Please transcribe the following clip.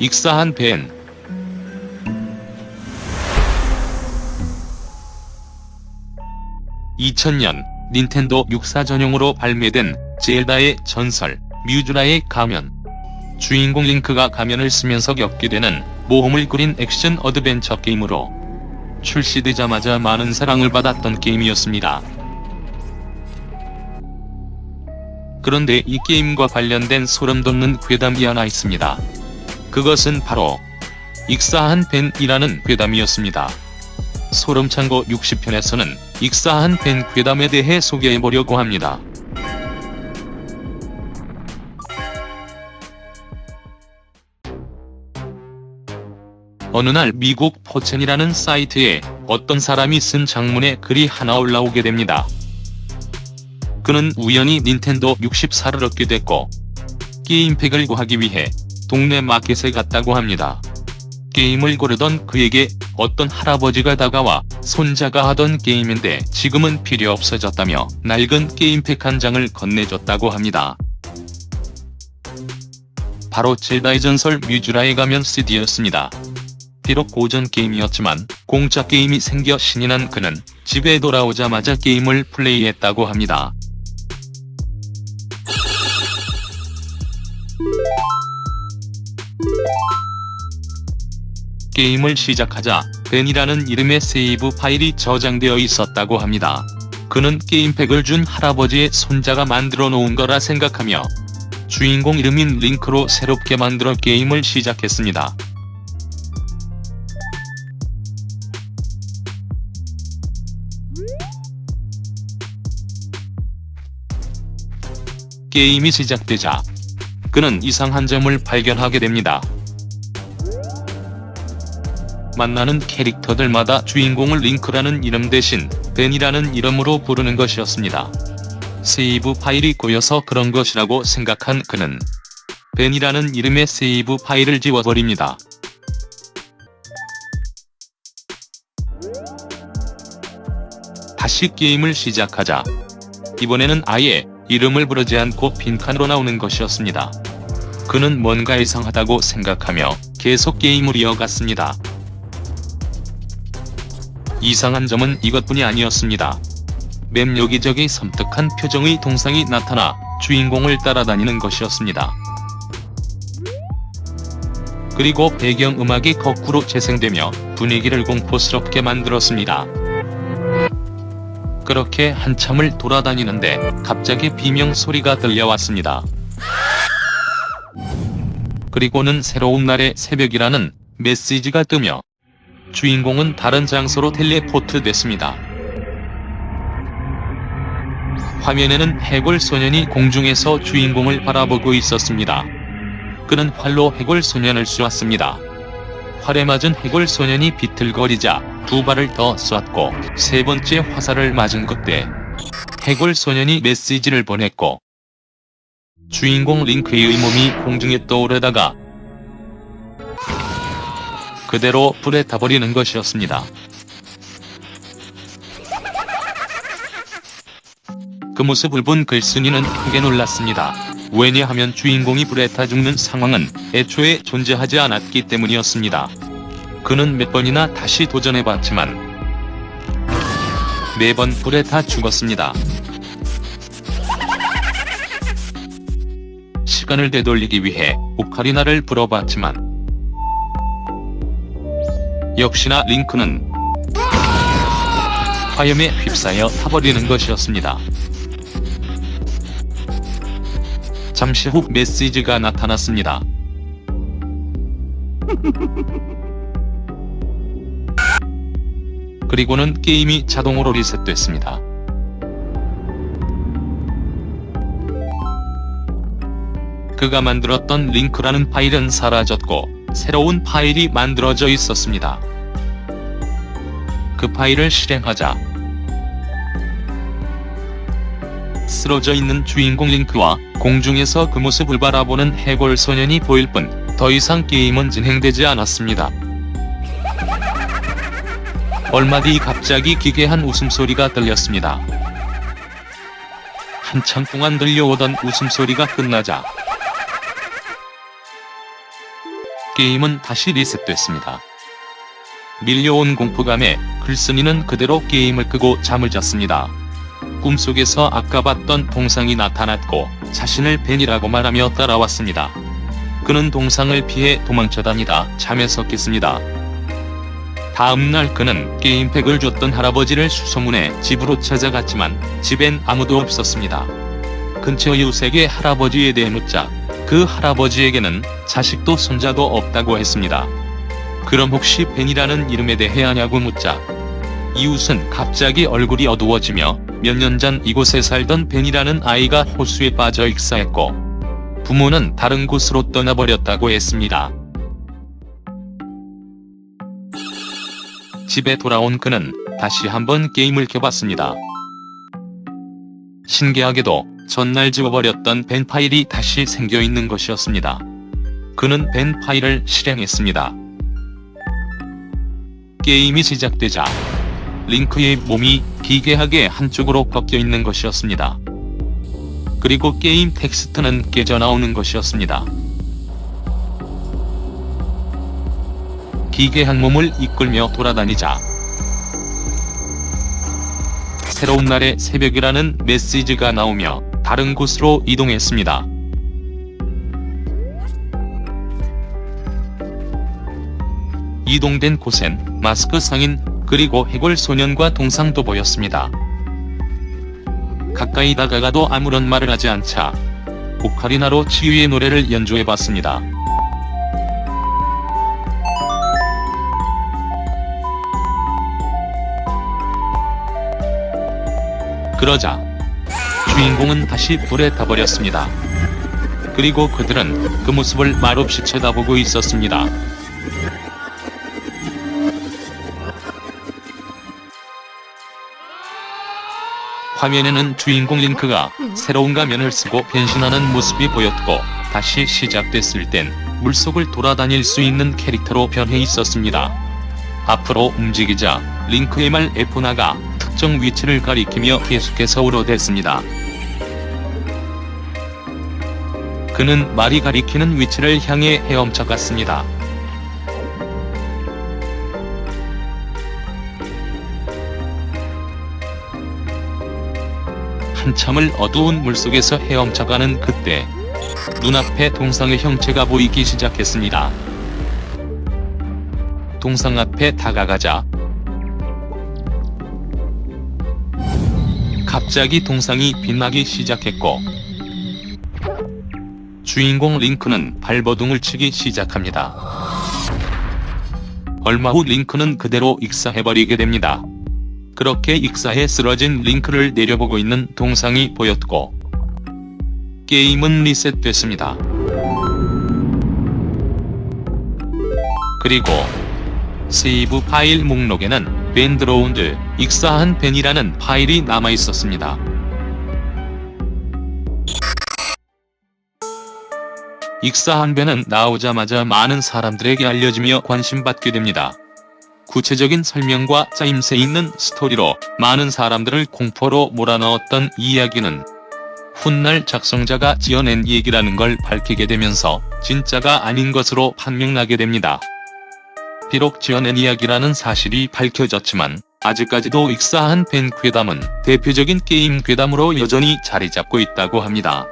익사한 벤. (2000년) 닌텐도 64 전용으로 발매된 젤다의 전설 뮤즈라의 가면 주인공 링크가 가면을 쓰면서 겪게 되는 모험을 꾸린 액션 어드벤처 게임으로 출시되자마자 많은 사랑을 받았던 게임이었습니다. 그런데 이 게임과 관련된 소름 돋는 괴담이 하나 있습니다. 그것은 바로 익사한 벤이라는 괴담이었습니다. 소름창고 60편에서는 익사한 벤 괴담에 대해 소개해보려고 합니다. 어느 날 미국 포첸이라는 사이트에 어떤 사람이 쓴 장문의 글이 하나 올라오게 됩니다. 그는 우연히 닌텐도 64를 얻게 됐고 게임팩을 구하기 위해 동네 마켓에 갔다고 합니다. 게임을 고르던 그에게 어떤 할아버지가 다가와 손자가 하던 게임인데 지금은 필요 없어졌다며 낡은 게임팩 한 장을 건네줬다고 합니다. 바로 젤다의 전설 뮤즈라에 가면 CD였습니다. 비록 고전 게임이었지만 공짜 게임이 생겨 신이 난 그는 집에 돌아오자마자 게임을 플레이했다고 합니다. 게임을 시작하자 벤이라는 이름의 세이브 파일이 저장되어 있었다고 합니다. 그는 게임팩을 준 할아버지의 손자가 만들어 놓은 거라 생각하며 주인공 이름인 링크로 새롭게 만들어 게임을 시작했습니다. 게임이 시작되자 그는 이상한 점을 발견하게 됩니다. 만나는 캐릭터들마다 주인공을 링크라는 이름 대신 벤이라는 이름으로 부르는 것이었습니다. 세이브 파일이 꼬여서 그런 것이라고 생각한 그는 벤이라는 이름의 세이브 파일을 지워버립니다. 다시 게임을 시작하자 이번에는 아예 이름을 부르지 않고 빈칸으로 나오는 것이었습니다. 그는 뭔가 이상하다고 생각하며 계속 게임을 이어갔습니다. 이상한 점은 이것뿐이 아니었습니다. 맵 여기저기 섬뜩한 표정의 동상이 나타나 주인공을 따라다니는 것이었습니다. 그리고 배경 음악이 거꾸로 재생되며 분위기를 공포스럽게 만들었습니다. 그렇게 한참을 돌아다니는데 갑자기 비명 소리가 들려왔습니다. 그리고는 새로운 날의 새벽이라는 메시지가 뜨며 주인공은 다른 장소로 텔레포트 됐습니다. 화면에는 해골 소년이 공중에서 주인공을 바라보고 있었습니다. 그는 활로 해골 소년을 쏘았습니다. 활에 맞은 해골 소년이 비틀거리자 두 발을 더 쐈고 세 번째 화살을 맞은 그때 해골 소년이 메시지를 보냈고 주인공 링크의 몸이 공중에 떠오르다가 그대로 불에 타버리는 것이었습니다. 그 모습을 본 글쓴이는 크게 놀랐습니다. 왜냐하면 주인공이 불에 타 죽는 상황은 애초에 존재하지 않았기 때문이었습니다. 그는 몇 번이나 다시 도전해봤지만 매번 불에 타 죽었습니다. 시간을 되돌리기 위해 오카리나를 불어봤지만 역시나 링크는 화염에 휩싸여 타버리는 것이었습니다. 잠시 후 메시지가 나타났습니다. 그리고는 게임이 자동으로 리셋됐습니다. 그가 만들었던 링크라는 파일은 사라졌고 새로운 파일이 만들어져 있었습니다. 그 파일을 실행하자 쓰러져 있는 주인공 링크와 공중에서 그 모습을 바라보는 해골 소년이 보일 뿐 더 이상 게임은 진행되지 않았습니다. 얼마 뒤 갑자기 기괴한 웃음소리가 들렸습니다. 한참 동안 들려오던 웃음소리가 끝나자 게임은 다시 리셋됐습니다. 밀려온 공포감에 글쓴이는 그대로 게임을 끄고 잠을 잤습니다. 꿈속에서 아까 봤던 동상이 나타났고 자신을 벤이라고 말하며 따라왔습니다. 그는 동상을 피해 도망쳐 다니다 잠에서 깼습니다. 다음날 그는 게임팩을 줬던 할아버지를 수소문해 집으로 찾아갔지만 집엔 아무도 없었습니다. 근처 이웃에게 할아버지에 대해 묻자 그 할아버지에게는 자식도 손자도 없다고 했습니다. 그럼 혹시 벤이라는 이름에 대해 아냐고 묻자 이웃은 갑자기 얼굴이 어두워지며 몇 년 전 이곳에 살던 벤이라는 아이가 호수에 빠져 익사했고 부모는 다른 곳으로 떠나버렸다고 했습니다. 집에 돌아온 그는 다시 한번 게임을 켜봤습니다. 신기하게도 전날 지워버렸던 벤 파일이 다시 생겨 있는 것이었습니다. 그는 벤 파일을 실행했습니다. 게임이 시작되자 링크의 몸이 기괴하게 한쪽으로 꺾여 있는 것이었습니다. 그리고 게임 텍스트는 깨져 나오는 것이었습니다. 기괴한 몸을 이끌며 돌아다니자 새로운 날의 새벽이라는 메시지가 나오며 다른 곳으로 이동했습니다. 이동된 곳엔 마스크 상인 그리고 해골 소년과 동상도 보였습니다. 가까이 다가가도 아무런 말을 하지 않자 오카리나로 치유의 노래를 연주해봤습니다. 그러자 주인공은 다시 불에 타버렸습니다. 그리고 그들은 그 모습을 말없이 쳐다보고 있었습니다. 화면에는 주인공 링크가 새로운 가면을 쓰고 변신하는 모습이 보였고 다시 시작됐을 땐 물속을 돌아다닐 수 있는 캐릭터로 변해 있었습니다. 앞으로 움직이자 링크의 말 에포나가 특정 위치를 가리키며 계속해서 울어댔습니다. 그는 말이 가리키는 위치를 향해 헤엄쳐 갔습니다. 한참을 어두운 물속에서 헤엄쳐가는 그때 눈앞에 동상의 형체가 보이기 시작했습니다. 동상 앞에 다가가자 갑자기 동상이 빛나기 시작했고 주인공 링크는 발버둥을 치기 시작합니다. 얼마 후 링크는 그대로 익사해버리게 됩니다. 그렇게 익사해 쓰러진 링크를 내려보고 있는 동상이 보였고 게임은 리셋됐습니다. 그리고 세이브 파일 목록에는 밴드로운드 익사한 벤이라는 파일이 남아 있었습니다. 익사한 벤은 나오자마자 많은 사람들에게 알려지며 관심받게 됩니다. 구체적인 설명과 짜임새 있는 스토리로 많은 사람들을 공포로 몰아넣었던 이야기는 훗날 작성자가 지어낸 얘기라는 걸 밝히게 되면서 진짜가 아닌 것으로 판명나게 됩니다. 비록 지어낸 이야기라는 사실이 밝혀졌지만 아직까지도 익사한 벤 괴담은 대표적인 게임 괴담으로 여전히 자리 잡고 있다고 합니다.